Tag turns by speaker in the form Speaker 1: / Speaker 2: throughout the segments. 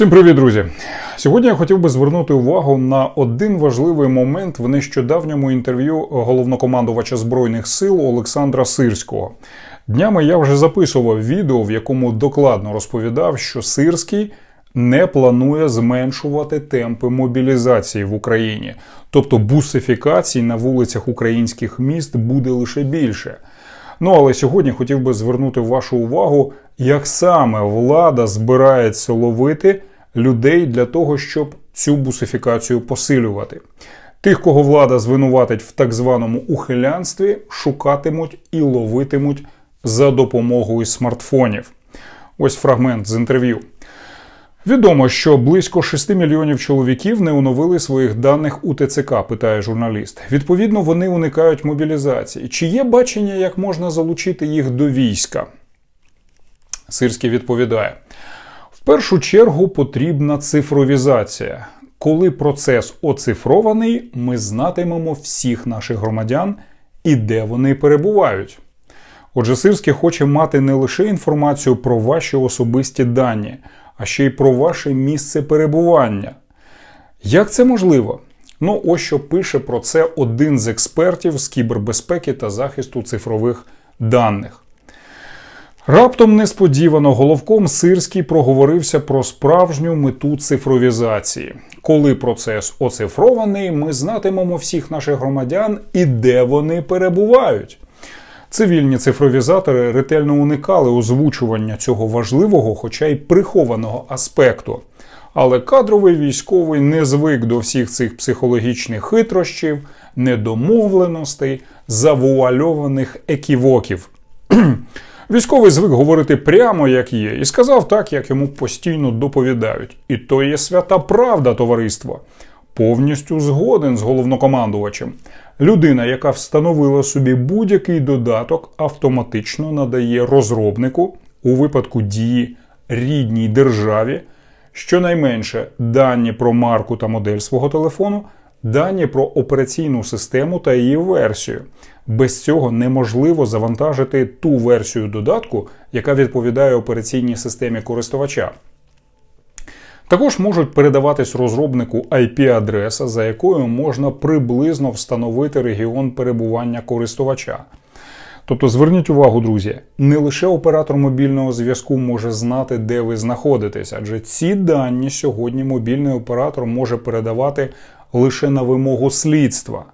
Speaker 1: Всім привіт, друзі! Сьогодні я хотів би звернути увагу на один важливий момент в нещодавньому інтерв'ю головнокомандувача Збройних сил Олександра Сирського. Днями я вже записував відео, в якому докладно розповідав, що Сирський не планує зменшувати темпи мобілізації в Україні, тобто бусифікацій на вулицях українських міст буде лише більше. Ну але сьогодні хотів би звернути вашу увагу, як саме влада збирається ловити людей для того, щоб цю бусифікацію посилювати. Тих, кого влада звинуватить в так званому ухилянстві, шукатимуть і ловитимуть за допомогою смартфонів. Ось фрагмент з інтерв'ю. Відомо, що близько 6 мільйонів чоловіків не оновили своїх даних у ТЦК, питає журналіст. Відповідно, вони уникають мобілізації. Чи є бачення, як можна залучити їх до війська? Сирський відповідає: в першу чергу потрібна цифровізація. Коли процес оцифрований, ми знатимемо всіх наших громадян і де вони перебувають. Отже, Сирський хоче мати не лише інформацію про ваші особисті дані, а ще й про ваше місце перебування. Як це можливо? Ну, ось що пише про це один з експертів з кібербезпеки та захисту цифрових даних. Раптом несподівано головком Сирський проговорився про справжню мету цифровізації. Коли процес оцифрований, ми знатимемо всіх наших громадян і де вони перебувають. Цивільні цифровізатори ретельно уникали озвучування цього важливого, хоча й прихованого аспекту. Але кадровий військовий не звик до всіх цих психологічних хитрощів, недомовленостей, завуальованих еківоків. Військовий звик говорити прямо, як є, і сказав так, як йому постійно доповідають. І то є свята правда, товариство. Повністю згоден з головнокомандувачем. Людина, яка встановила собі будь-який додаток, автоматично надає розробнику у випадку дії рідній державі щонайменше дані про марку та модель свого телефону, дані про операційну систему та її версію. Без цього неможливо завантажити ту версію додатку, яка відповідає операційній системі користувача. Також можуть передаватись розробнику IP-адреса, за якою можна приблизно встановити регіон перебування користувача. Тобто зверніть увагу, друзі, не лише оператор мобільного зв'язку може знати, де ви знаходитесь, адже ці дані сьогодні мобільний оператор може передавати лише на вимогу слідства.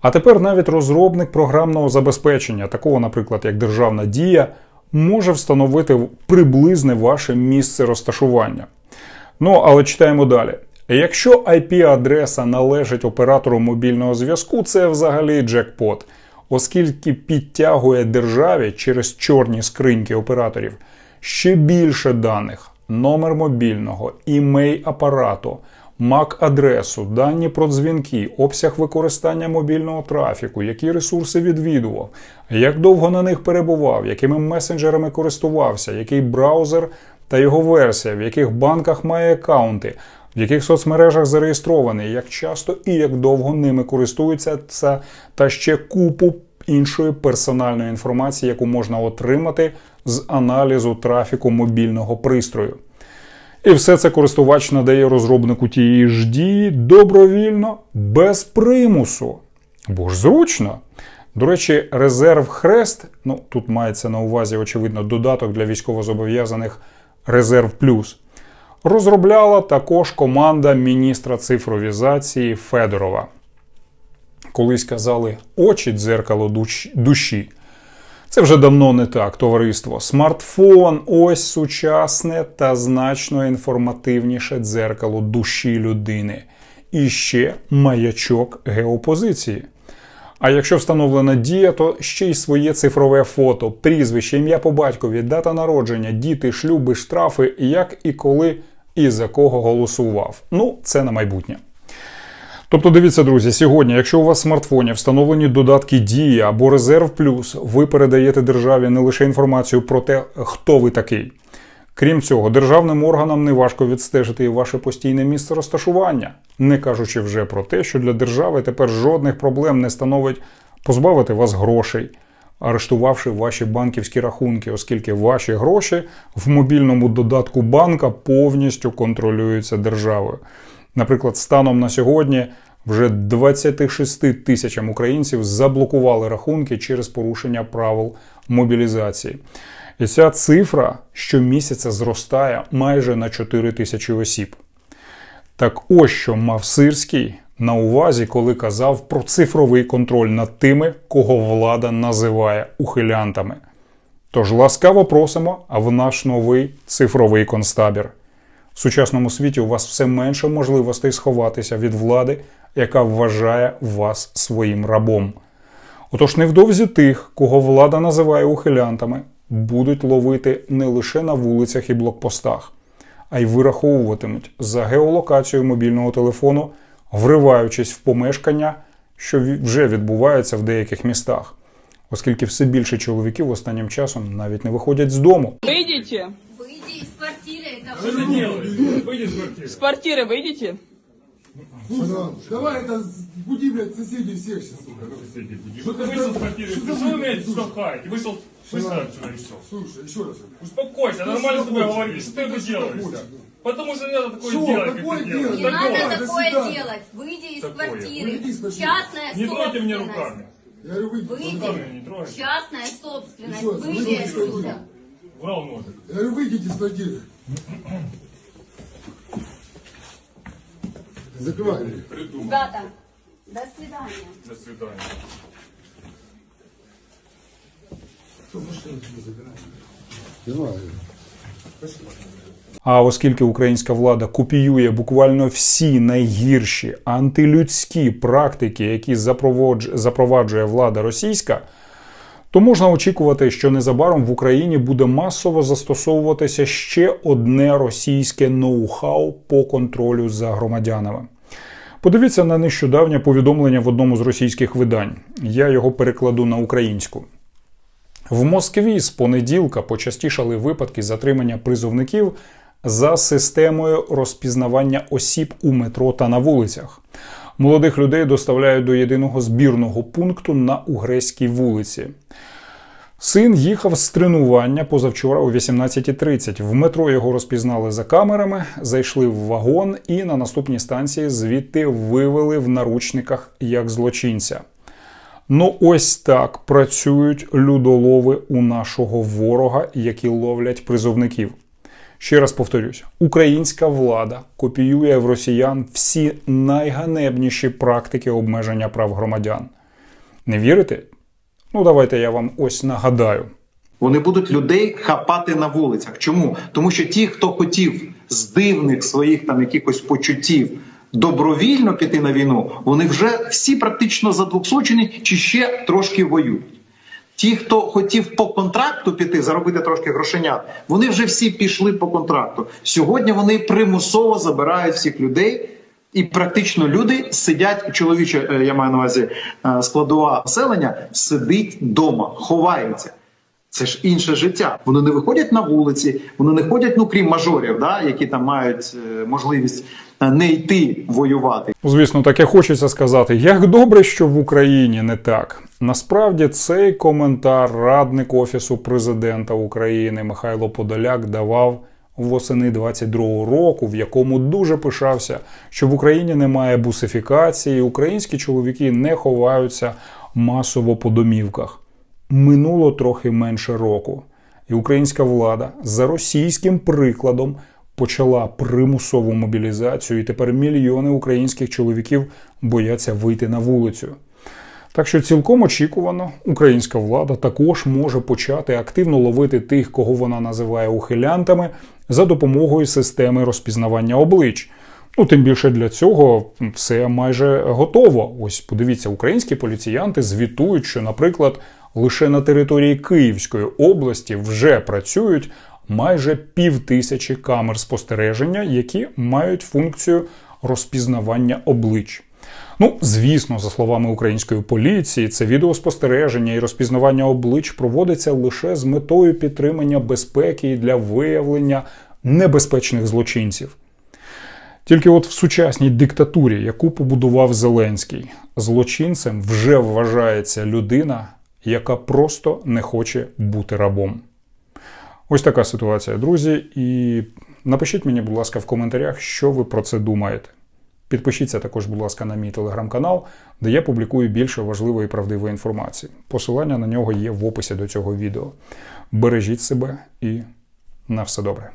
Speaker 1: А тепер навіть розробник програмного забезпечення, такого, наприклад, як Державна Дія, може встановити приблизне ваше місце розташування. Ну, але читаємо далі. Якщо IP-адреса належить оператору мобільного зв'язку, це взагалі джекпот, оскільки підтягує державі через чорні скриньки операторів ще більше даних: номер мобільного, імей апарату, MAC-адресу, дані про дзвінки, обсяг використання мобільного трафіку, які ресурси відвідував, як довго на них перебував, якими месенджерами користувався, який браузер та його версія, в яких банках має аккаунти, в яких соцмережах зареєстрований, як часто і як довго ними користуються це та ще купу іншої персональної інформації, яку можна отримати з аналізу трафіку мобільного пристрою. І все це користувач надає розробнику тієї ж дії добровільно, без примусу. Бо ж зручно. До речі, резерв Хрест, ну тут мається на увазі, очевидно, додаток для військовозобов'язаних Резерв Плюс, розробляла також команда міністра цифровізації Федорова. Колись казали очі дзеркало душі. Це вже давно не так, товариство. Смартфон ось сучасне та значно інформативніше дзеркало душі людини. І ще маячок геопозиції. А якщо встановлена дія, то ще й своє цифрове фото, прізвище, ім'я по батькові, дата народження, діти, шлюби, штрафи, як і коли і за кого голосував. Ну, це на майбутнє. Тобто, дивіться, друзі, сьогодні, якщо у вас в смартфоні встановлені додатки Дії або Резерв Плюс, ви передаєте державі не лише інформацію про те, хто ви такий. Крім цього, державним органам не важко відстежити і ваше постійне місце розташування, не кажучи вже про те, що для держави тепер жодних проблем не становить позбавити вас грошей, арештувавши ваші банківські рахунки, оскільки ваші гроші в мобільному додатку банка повністю контролюються державою. Наприклад, станом на сьогодні вже 26 тисячам українців заблокували рахунки через порушення правил мобілізації. І ця цифра щомісяця зростає майже на 4 тисячі осіб. Так ось що мав Сирський на увазі, коли казав про цифровий контроль над тими, кого влада називає ухилянтами. Тож ласкаво просимо в наш новий цифровий концтабір. В сучасному світі у вас все менше можливостей сховатися від влади, яка вважає вас своїм рабом. Отож, невдовзі тих, кого влада називає ухилянтами, будуть ловити не лише на вулицях і блокпостах, а й вираховуватимуть за геолокацією мобільного телефону, вриваючись в помешкання, що ві- вже відбувається в деяких містах, оскільки все більше чоловіків останнім часом навіть не виходять з дому.
Speaker 2: Выйдите.
Speaker 3: Выйди из квартиры, это
Speaker 4: Что ты делаешь? Выйди из квартиры.
Speaker 2: С квартиры выйдите.
Speaker 5: Давай это буди, блядь, соседей всех сейчас, сука.
Speaker 4: Что ты вышел из квартиры?
Speaker 5: Что
Speaker 4: Ты что умеешь
Speaker 5: Слушай,
Speaker 4: штовхать? Ты вышел быстро отсюда и все.
Speaker 5: Слушай, еще раз.
Speaker 4: Успокойся,
Speaker 5: Что
Speaker 4: нормально с тобой говорили. Что ты это
Speaker 5: Что
Speaker 4: делаешь? Потому что не надо такое
Speaker 5: Что?
Speaker 4: делать, как делаешь.
Speaker 5: дело?
Speaker 3: не
Speaker 5: Такое,
Speaker 3: надо
Speaker 5: до
Speaker 3: такое делать. Выйди из
Speaker 4: Такое.
Speaker 3: квартиры.
Speaker 5: Выйди из квартиры.
Speaker 3: Частная
Speaker 4: Не трогайте меня
Speaker 3: собственность.
Speaker 4: руками.
Speaker 5: Я говорю, выйди.
Speaker 3: Выйди.
Speaker 4: Руками не трогайте.
Speaker 3: Частная собственность. Выйди отсюда.
Speaker 5: квартиры.
Speaker 4: Врал ножик.
Speaker 5: Я говорю, выйдите из квартиры. Закрывай.
Speaker 3: Ребята, до свидания.
Speaker 4: До свидания.
Speaker 5: Давай.
Speaker 1: А оскільки українська влада копіює буквально всі найгірші антилюдські практики, які запроводж- запроваджує влада російська, то можна очікувати, що незабаром в Україні буде масово застосовуватися ще одне російське ноу-хау по контролю за громадянами. Подивіться на нещодавнє повідомлення в одному з російських видань. Я його перекладу на українську. В Москві з понеділка почастішали випадки затримання призовників за системою розпізнавання осіб у метро та на вулицях. Молодих людей доставляють до єдиного збірного пункту на Угреській вулиці. Син їхав з тренування позавчора о 18.30. В метро його розпізнали за камерами, зайшли в вагон і на наступній станції звідти вивели в наручниках як злочинця. Ну, ось так працюють людолови у нашого ворога, які ловлять призовників. Ще раз повторюсь: українська влада копіює в росіян всі найганебніші практики обмеження прав громадян. Не вірите? Ну, давайте я вам ось нагадаю.
Speaker 6: Вони будуть людей хапати на вулицях. Чому? Тому що ті, хто хотів з дивних своїх там якихось почуттів добровільно піти на війну, вони вже всі практично задвухсочені чи ще трошки воюють. Ті, хто хотів по контракту піти, заробити трошки грошенят, вони вже всі пішли по контракту. Сьогодні вони примусово забирають всіх людей, і практично люди сидять, чоловіче, е, я маю на увазі е, складова населення, сидить вдома, ховається. Це ж інше життя. Вони не виходять на вулиці, вони не ходять, ну крім мажорів, да, які там мають е, можливість е, не йти воювати.
Speaker 1: Ну, Звісно, таке хочеться сказати. Як добре, що в Україні не так. Насправді цей коментар радник Офісу президента України Михайло Подоляк давав восени 22-го року, в якому дуже пишався, що в Україні немає бусифікації, українські чоловіки не ховаються масово по домівках. Минуло трохи менше року, і українська влада за російським прикладом почала примусову мобілізацію, і тепер мільйони українських чоловіків бояться вийти на вулицю. Так що цілком очікувано, українська влада також може почати активно ловити тих, кого вона називає ухилянтами, за допомогою системи розпізнавання облич. Ну, тим більше для цього все майже готово. Ось подивіться, українські поліціянти звітують, що, наприклад, лише на території Київської області вже працюють майже пів тисячі камер спостереження, які мають функцію розпізнавання облич. Ну, звісно, за словами української поліції, це відеоспостереження і розпізнавання облич проводиться лише з метою підтримання безпеки і для виявлення небезпечних злочинців. Тільки от в сучасній диктатурі, яку побудував Зеленський, злочинцем вже вважається людина, яка просто не хоче бути рабом. Ось така ситуація, друзі. І напишіть мені, будь ласка, в коментарях, що ви про це думаєте. Підпишіться також, будь ласка, на мій телеграм-канал, де я публікую більше важливої і правдивої інформації. Посилання на нього є в описі до цього відео. Бережіть себе і на все добре.